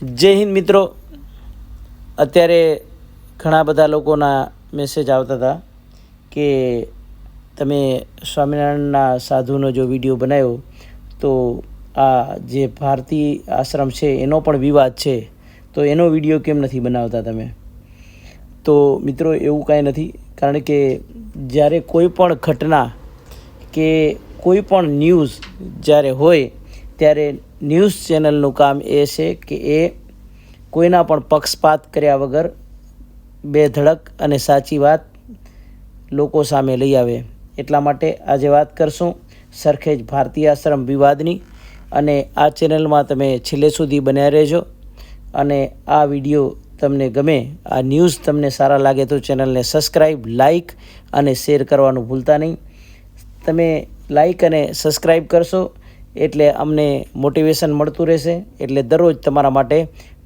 જય હિન્દ મિત્રો. અત્યારે ઘણા બધા લોકોના મેસેજ આવતા હતા કે તમે સ્વામિનારાયણના સાધુનો જો વીડિયો બનાવ્યો, તો આ જે ભારતી આશ્રમ છે એનો પણ વિવાદ છે. તો એનો વીડિયો કેમ નથી બનાવતા તમે? તો મિત્રો એવું કાંઈ નથી, કારણ કે જ્યારે કોઈ પણ ઘટના કે કોઈ પણ ન્યૂઝ જ્યારે હોય ત્યારે ન્યૂઝ ચેનલનું કામ એ છે કે એ કોઈના પણ પક્ષપાત કર્યા વગર બે ધડક અને સાચી વાત લોકો સામે લઈ આવે. એટલા માટે આજે વાત કરશું સરખેજ ભારતીય આશ્રમ વિવાદની અને આ ચેનલમાં તમે છેલ્લે સુધી બન્યા રહેજો અને આ વીડિયો તમને ગમે, આ ન્યૂઝ તમને સારા લાગે તો ચેનલને સબસ્ક્રાઈબ લાઇક અને શેર કરવાનું ભૂલતા નહીં. તમે લાઈક અને સબસ્ક્રાઈબ કરશો એટલે અમને મોટિવેશન મળતું રહેશે. એટલે દરરોજ તમારા માટે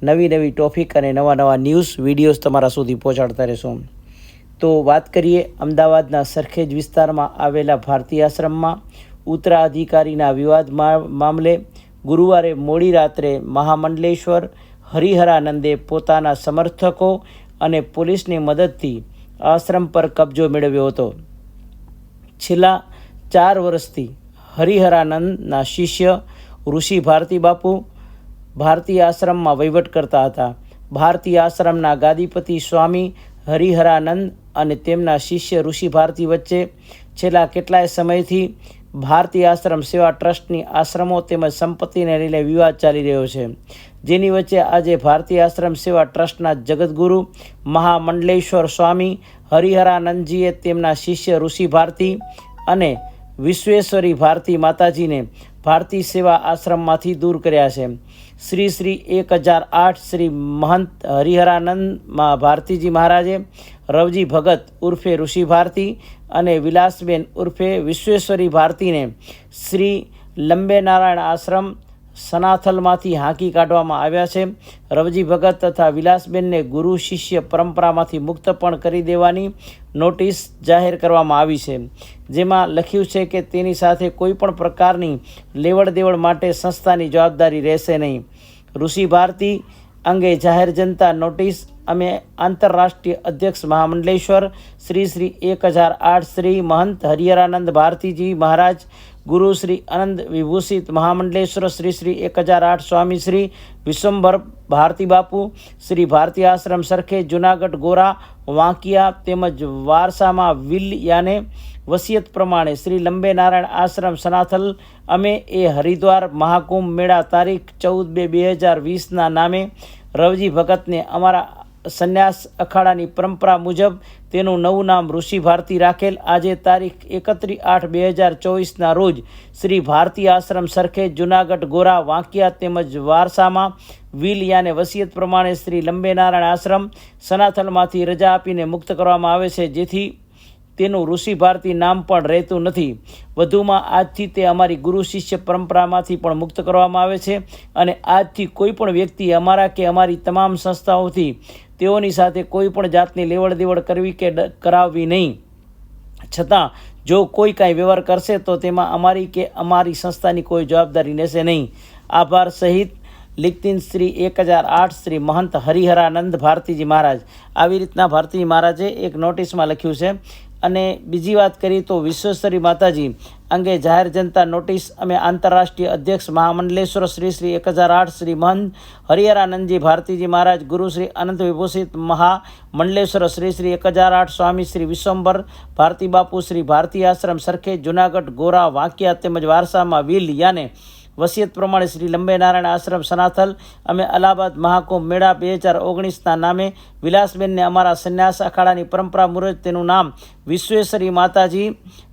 નવી નવી ટોપિક અને નવા નવા ન્યૂઝ વિડીયોઝ તમારા સુધી પહોંચાડતા રહેશું. તો વાત કરીએ અમદાવાદના સરખેજ વિસ્તારમાં આવેલા ભારતીય આશ્રમમાં. ઉત્તરાધિકારીના વિવાદ મામલે ગુરુવારે મોડી રાત્રે મહામંડલેશ્વર, હરિહરાનંદે પોતાના સમર્થકો અને પોલીસની મદદથી આશ્રમ પર કબજો મેળવ્યો હતો. છેલ્લા ચાર વર્ષથી હરિહરાનંદના શિષ્ય ઋષિ ભારતી બાપુ ભારતીય આશ્રમમાં વહીવટ કરતા હતા. ભારતીય આશ્રમના ગાદીપતિ સ્વામી હરિહરાનંદ અને તેમના શિષ્ય ઋષિ ભારતી વચ્ચે છેલ્લા કેટલાય સમયથી ભારતીય આશ્રમ સેવા ટ્રસ્ટની આશ્રમો તેમજ સંપત્તિને લઈને વિવાદ ચાલી રહ્યો છે. જેની વચ્ચે આજે ભારતીય આશ્રમ સેવા ટ્રસ્ટના જગદગુરુ મહામંડલેશ્વર સ્વામી હરિહરાનંદજીએ તેમના શિષ્ય ઋષિ ભારતી અને વિશ્વેશ્વરી ભારતી માતાજીને ભારતી સેવા આશ્રમમાંથી દૂર કર્યા છે. શ્રી શ્રી એક હજાર આઠ શ્રી મહંત હરિહરાનંદમાં ભારતીજી મહારાજે રવજી ભગત ઉર્ફે ઋષિ ભારતી અને વિલાસબેન ઉર્ફે વિશ્વેશ્વરી ભારતીને શ્રી લંબે નારાયણ આશ્રમ સનાથલમાંથી હાંકી કાઢવામાં આવ્યા છે. રવજી ભગત તથા વિલાસબેનને ગુરુ શિષ્ય પરંપરામાંથી મુક્ત પણ કરી દેવાની નોટિસ જાહેર કરવામાં આવી છે. જેમાં લખ્યું છે કે તેની સાથે કોઈ પણ પ્રકારની લેવડ દેવડ માટે સંસ્થાની જવાબદારી રહેશે નહીં. ઋષિ ભારતી અંગે જાહેર જનતા નોટિસ અમે આંતરરાષ્ટ્રીય અધ્યક્ષ મહામંડલેશ્વર, શ્રી શ્રી એક હજાર આઠ શ્રી મહંત હરિહરાનંદ ભારતીજી મહારાજ ગુરુ શ્રી અનંદ વિભૂષિત મહામંડલેશ્વર શ્રી શ્રી એક હજાર આઠ સ્વામી શ્રી વિશ્વંભર ભારતી બાપુ, શ્રી ભારતી આશ્રમ સરખે જુનાગઢ ગોરા, વાંકિયા તેમજ વારસામાં વિલ યાને વસિયત પ્રમાણે શ્રી લંબે નારાયણ આશ્રમ સનાથલ, અમે એ હરિદ્વાર મહાકુંભ મેળા તારીખ ચૌદ બે બે હજાર વીસના નામે રવજી ભગતને અમારા સંન્યાસ અખાડાની પરંપરા મુજબ તેનું નવું નામ ઋષિ ભારતી રાખેલ. આજે તારીખ એકત્રીસ આઠ બે હજાર ચોવીસના રોજ શ્રી ભારતી આશ્રમ સરખેજ જુનાગઢ ગોરા વાંકિયા તેમજ વારસામાં વિલ યાને વસિયત પ્રમાણે શ્રી લંબે નારાયણ આશ્રમ સનાથલમાંથી રજા આપીને મુક્ત કરવામાં આવે છે, જેથી તેનું ઋષિ ભારતી નામ પણ રહેતું નથી. વધુમાં આજથી તે અમારી ગુરુ શિષ્ય પરંપરામાંથી પણ મુક્ત કરવામાં આવે છે અને આજથી કોઈ પણ વ્યક્તિ અમારા કે અમારી તમામ સંસ્થાઓથી તેઓની સાથે કોઈ પણ જાતની લેવડ દેવડ કરવી કે કરાવવી નહીં. છતાં, જો કોઈ કાંઈ વ્યવહાર કરશે, તો તેમાં અમારી કે અમારી સંસ્થાની કોઈ જવાબદારી લેશે નહીં. આભાર સહિત લિખતીન શ્રી એક હજાર આઠ શ્રી મહંત હરિહરાનંદ ભારતીજી મહારાજ. આવી રીતના ભારતીજી મહારાજે એક નોટિસમાં લખ્યું છે અને બીજી વાત કરીએ તો વિશ્વેશ્વરી માતાજી અંગે જાહેર જનતા નોટિસ. અમે આંતરરાષ્ટ્રીય અધ્યક્ષ મહામંડલેશ્વર શ્રી શ્રી એક હજાર આઠ શ્રી મહંત હરિહરાનંદજી ભારતીજી મહારાજ, ગુરુ શ્રી અનંત વિભૂષિત મહા મંડલેશ્વર શ્રી શ્રી એક હજાર આઠ સ્વામી શ્રી વિશ્વંભર ભારતી બાપુ શ્રી ભારતી આશ્રમ સરખેજ, જુનાગઢ, ગોરા, વાંકિયા તેમજ વારસામાં વિલ, યાને વસિયત પ્રમાણે શ્રી લંબેનારાયણ આશ્રમ સનાથલ અમે અલ્હાબાદ મહાકુંભ મેળા બે હજાર ઓગણીસના નામે વિલાસબેનને અમારા સંન્યાસ અખાડાની પરંપરા મુજબ તેનું નામ વિશ્વેશ્વરી માતાજી,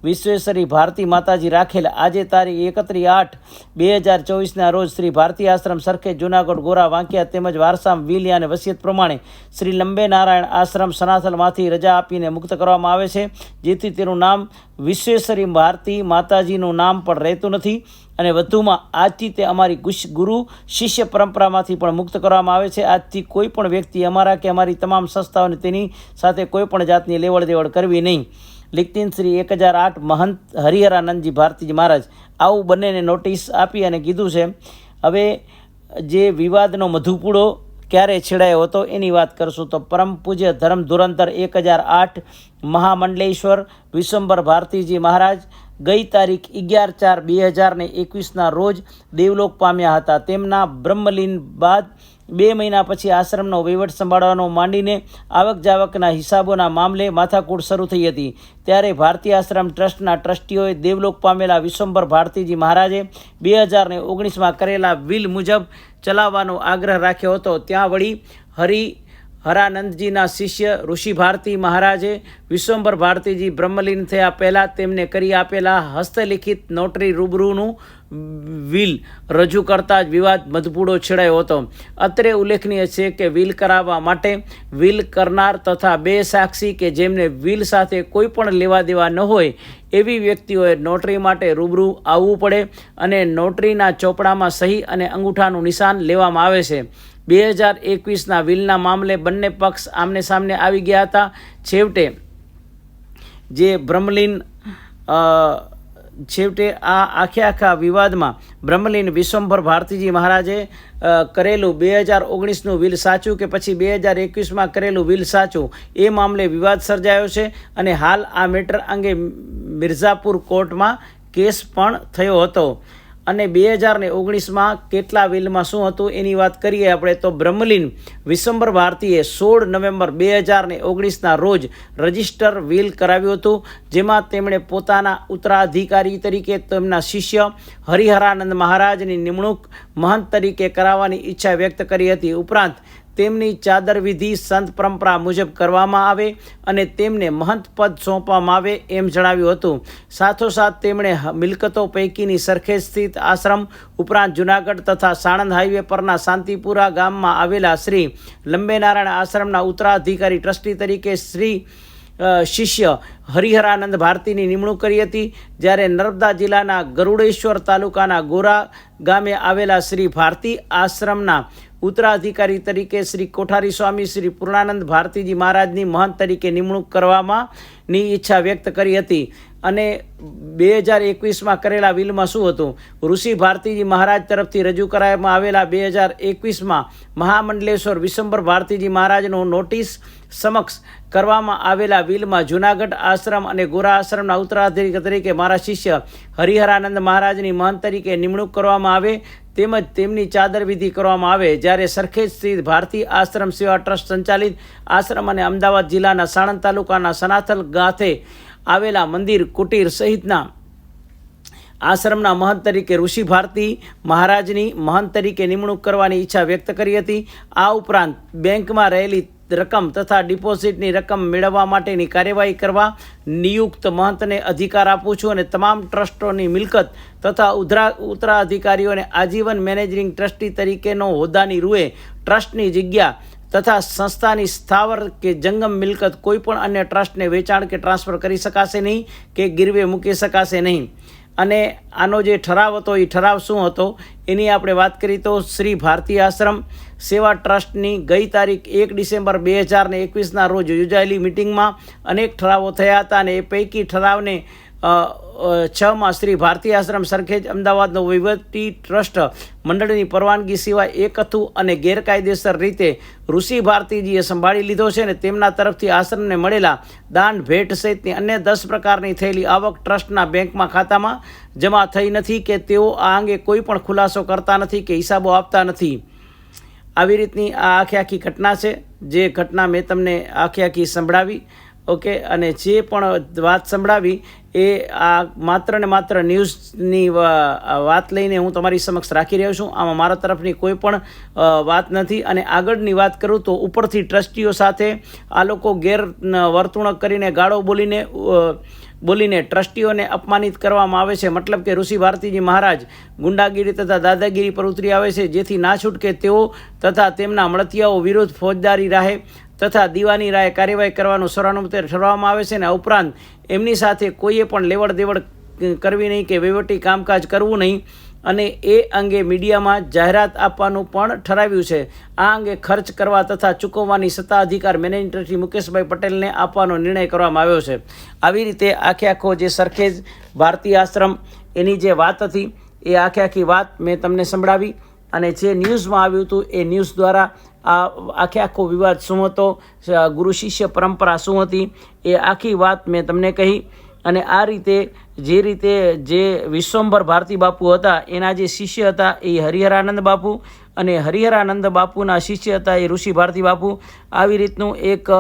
વિશ્વેશ્વરી ભારતી માતાજી રાખેલ. આજે તારીખ એકત્રીસ આઠ બે હજાર ચોવીસના રોજ શ્રી ભારતી આશ્રમ સરખે જુનાગઢ ગોરા વાંકિયા તેમજ વારસામ વિલિયા અને વસિયત પ્રમાણે શ્રી લંબેનારાયણ આશ્રમ સનાથલમાંથી રજા આપીને મુક્ત કરવામાં આવે છે, જેથી તેનું નામ વિશ્વેશ્વરી ભારતી માતાજીનું નામ પણ રહેતું નથી. અને વધુમાં આજથી તે અમારી ગુશ ગુરુ શિષ્ય પરંપરામાંથી પણ મુક્ત કરવામાં આવે છે. આજથી કોઈ પણ વ્યક્તિ અમારા કે અમારી તમામ સંસ્થાઓને તેની સાથે કોઈ પણ જાતની લેવડ દેવડ કરવી નહીં. લિખતીન શ્રી એક હજાર આઠ મહંત હરિહરાનંદજી ભારતીજી મહારાજ, આવું બંનેને નોટિસ આપી અને કીધું છે, હવે જે વિવાદનો મધુપૂડો ક્યારે છેડાયો હતો એની વાત કરશું. તો પરમ પૂજ્ય ધર્મ ધુરંધર એક હજાર આઠ મહામંડલેશ્વર વિશ્વંબર ભારતીજી મહારાજ ગઈ તારીખ અગિયાર ચાર બે હજાર ને એકવીસના રોજ દેવલોક પામ્યા હતા. તેમના બ્રહ્મલીન બાદ બે મહિના પછી આશ્રમનો વહીવટ સંભાળવાનો માંડીને આવક જાવકના હિસાબોના મામલે માથાકૂટ શરૂ થઈ હતી. ત્યારે ભારતીય આશ્રમ ટ્રસ્ટના ટ્રસ્ટીઓએ દેવલોક પામેલા વિશ્વંભર ભારતીજી મહારાજે બે હજાર ને ઓગણીસમાં કરેલા વિલ મુજબ ચલાવવાનો આગ્રહ રાખ્યો હતો. ત્યાં વળી હરિ હરાનંદજીના શિષ્ય ઋષિ ભારતી મહારાજે વિશ્વંભર ભારતીજી બ્રહ્મલીન થયા પહેલાં તેમને કરી આપેલા હસ્તલિખિત નોટરી રૂબરૂનું વિલ રજૂ કરતા જ વિવાદ મધપૂડો છેડાયો હતો. અત્રે ઉલ્લેખનીય છે કે વિલ કરાવવા માટે વિલ કરનાર તથા બે સાક્ષી કે જેમને વિલ સાથે કોઈ પણ લેવા દેવા ન હોય એવી વ્યક્તિઓએ નોટરી માટે રૂબરૂ આવવું પડે અને નોટરીના ચોપડામાં સહી અને અંગૂઠાનું નિશાન લેવામાં આવે છે. બે હજાર એકવીસના વિલના મામલે બંને પક્ષ આમને સામને આવી ગયા હતા. છેવટે જે બ્રહ્મલીન છેવટે આ આખે આખા વિવાદમાં બ્રહ્મલીન વિશ્વંભર ભારતીજી મહારાજે કરેલું બે હજાર ઓગણીસનું વિલ સાચું કે પછી બે હજાર એકવીસમાં કરેલું વિલ સાચું? એ મામલે વિવાદ સર્જાયો છે અને હાલ આ મેટર અંગે મિર્ઝાપુર કોર્ટમાં કેસ પણ થયો હતો. અને બે હજાર ને ઓગણીસમાં કેટલા વિલમાં શું હતું એની વાત કરીએ આપણે તો બ્રહ્મલીન વિશ્વંબર ભારતીએ સોળ નવેમ્બર બે હજાર ને ઓગણીસના રોજ રજિસ્ટર વિલ કરાવ્યું હતું, જેમાં તેમણે પોતાના ઉત્તરાધિકારી તરીકે તેમના શિષ્ય હરિહરાનંદ મહારાજની નિમણૂક મહંત તરીકે કરાવવાની ઈચ્છા વ્યક્ત કરી હતી. ઉપરાંત તેમની ચાદર વિધિ સંત પરંપરા મુજબ કરવામાં આવે અને તેમને મહંત પદ સોંપવામાં આવે એમ જણાવ્યું હતું. સાથોસાથ તેમણે મિલકતો પૈકીની સરખેજ સ્થિત આશ્રમ ઉપરાંત જુનાગઢ તથા સાણંદ હાઈવે પરના શાંતિપુરા ગામમાં આવેલા શ્રી લંબેનારાયણ આશ્રમના ઉત્તરાધિકારી ટ્રસ્ટી તરીકે શ્રી શિષ્ય હરિહરાનંદ ભારતીની નિમણૂક કરી હતી, જ્યારે નર્મદા જિલ્લાના ગરુડેશ્વર તાલુકાના ગોરા ગામે આવેલા શ્રી ભારતી આશ્રમના ઉત્તરાધિકારી તરીકે શ્રી કોઠારી સ્વામી શ્રી પૂર્ણાનંદ ભારતીજી મહારાજની મહંત તરીકે નિમણૂક કરવામાં ની ઈચ્છા વ્યક્ત કરી હતી. અને બે હજાર એકવીસમાં કરેલા વિલમાં શું હતું? ઋષિ ભારતીજી મહારાજ તરફથી રજૂ કરાવવામાં આવેલા બે હજાર એકવીસમાં મહામંડલેશ્વર વિશ્વંભર ભારતીજી મહારાજનો નોટિસ સમક્ષ કરવામાં આવેલા વિલમાં જૂનાગઢ આશ્રમ અને ગોરા આશ્રમના ઉત્તરાધિકારી તરીકે મારા શિષ્ય હરિહરાનંદ મહારાજની મહંત તરીકે નિમણૂક કરવામાં આવે તેમજ તેમની ચાદર વિધિ કરવામાં આવે. જ્યારે સરખેજ સ્થિત ભારતીય આશ્રમ સેવા ટ્રસ્ટ સંચાલિત આશ્રમ અને અમદાવાદ જિલ્લાના સાણંદ તાલુકાના સનાથલ ગાથે આવેલા મંદિર કુટીર સહિતના આશ્રમના મહંત તરીકે ઋષિ ભારતી મહારાજની મહંત તરીકે નિમણૂક કરવાની ઈચ્છા વ્યક્ત કરી હતી આ ઉપરાંત બેંકમાં રહેલી રકમ તથા ડિપોઝિટની રકમ મેળવવા માટેની કાર્યવાહી કરવા નિયુક્ત મહંતને અધિકાર આપું છું અને તમામ ટ્રસ્ટોની મિલકત તથા ઉધરા ઉત્તરાધિકારીઓને આજીવન મેનેજિંગ ટ્રસ્ટી તરીકેનો હોદ્દાની રૂએ ટ્રસ્ટની જગ્યા તથા સંસ્થાની સ્થાવર કે જંગમ મિલકત કોઈપણ અન્ય ટ્રસ્ટને વેચાણ કે ટ્રાન્સફર કરી શકાશે નહીં કે ગીરવે મૂકી શકાશે નહીં. અને આનો જે ઠરાવ હતો એ ઠરાવ શું હતો? એની આપણે વાત કરી તો શ્રી ભારતીય આશ્રમ સેવા ટ્રસ્ટની ગઈ તારીખ એક ડિસેમ્બર બે હજાર ને એકવીસના રોજ યોજાયેલી મિટિંગમાં અનેક ઠરાવો થયા હતા અને એ પૈકી ઠરાવને છમાં શ્રી ભારતીય આશ્રમ સરખેજ અમદાવાદનો વહીવટી ટ્રસ્ટ મંડળની પરવાનગી સિવાય એકથું અને ગેરકાયદેસર રીતે ઋષિ ભારતીજીએ સંભાળી લીધો છે અને તેમના તરફથી આશ્રમને મળેલા દાન, ભેટ સહિતની અન્ય દસ પ્રકારની થયેલી આવક ટ્રસ્ટના બેંકમાં ખાતામાં જમા થઈ નથી કે તેઓ આ અંગે કોઈ પણ ખુલાસો કરતા નથી કે હિસાબો આપતા નથી. આવી રીતની આ આખી આખી ઘટના છે. જે ઘટના મેં તમને આખી આખી સંભળાવી. ઓકે? અને જે પણ વાત સંભળાવી, એ આ માત્ર ને માત્ર ન્યૂઝની વાત લઈને હું તમારી સમક્ષ રાખી રહ્યો છું. આમાં મારા તરફની કોઈ પણ વાત નથી. અને આગળની વાત કરું તો ઉપરથી ટ્રસ્ટીઓ સાથે આ લોકો ગેર વર્તણૂક કરીને ગાળો બોલીને બોલીને ટ્રસ્ટીઓને અપમાનિત કરવામાં આવે છે. મતલબ કે ઋષિ ભારતીજી મહારાજ ગુંડાગીરી તથા દાદાગીરી પર ઉતરી આવે છે. જેથી ના છૂટકે તેઓ તથા તેમના મળતિયાઓ વિરુદ્ધ ફોજદારી રાહે તથા દીવાની રાય કાર્યવાહી કરવાનું સર્વાનુમતે ઠરવામાં આવે છે અને આ ઉપરાંત એમની સાથે કોઈએ પણ લેવડ દેવડ કરવી નહીં કે વહીવટી કામકાજ કરવું નહીં. અને એ અંગે મીડિયામાં જાહેરાત આપવાનું પણ ઠરાવ્યું છે. આ અંગે ખર્ચ કરવા તથા ચૂકવવાની સત્તા અધિકાર ટ્રસ્ટી મુકેશભાઈ પટેલને આપવાનો નિર્ણય કરવામાં આવ્યો છે. આવી રીતે આખે આખો જે સરખેજ ભારતીય આશ્રમ એની જે વાત હતી, એ આખે આખી વાત મેં તમને સંભળાવી. અને જે ન્યૂઝમાં આવ્યું હતું, એ ન્યૂઝ દ્વારા આ આખે આખો વિવાદ શું હતો? ગુરુ શિષ્ય પરંપરા શું હતી? એ આખી વાત મેં તમને કહી અને આ રીતે જે રીતે જે વિશ્વંભર ભારતી બાપુ હતા, એના જે શિષ્ય હતા એ હરિહરાનંદ બાપુ અને હરિહરાનંદ બાપુના શિષ્ય હતા એ ઋષિ ભારતી બાપુ. આવી રીતનું એક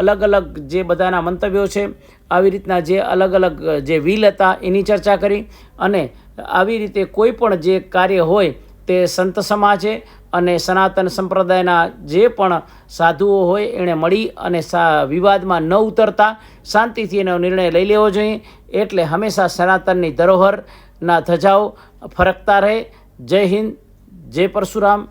અલગ અલગ જે બધાના મંતવ્યો છે, આવી રીતના જે અલગ અલગ જે વિલ હતા એની ચર્ચા કરી અને આવી રીતે કોઈ પણ જે કાર્ય હોય તે સંત સમાજે અને સનાતન સંપ્રદાયના જે પણ સાધુઓ હોય એણે મળી અને વિવાદમાં ન ઉતરતા, શાંતિથી એનો નિર્ણય લઈ લેવો જોઈએ. એટલે હંમેશા સનાતનની ધરોહરના ધજાઓ ફરકતા રહે. જય હિન્દ, જય પરશુરામ.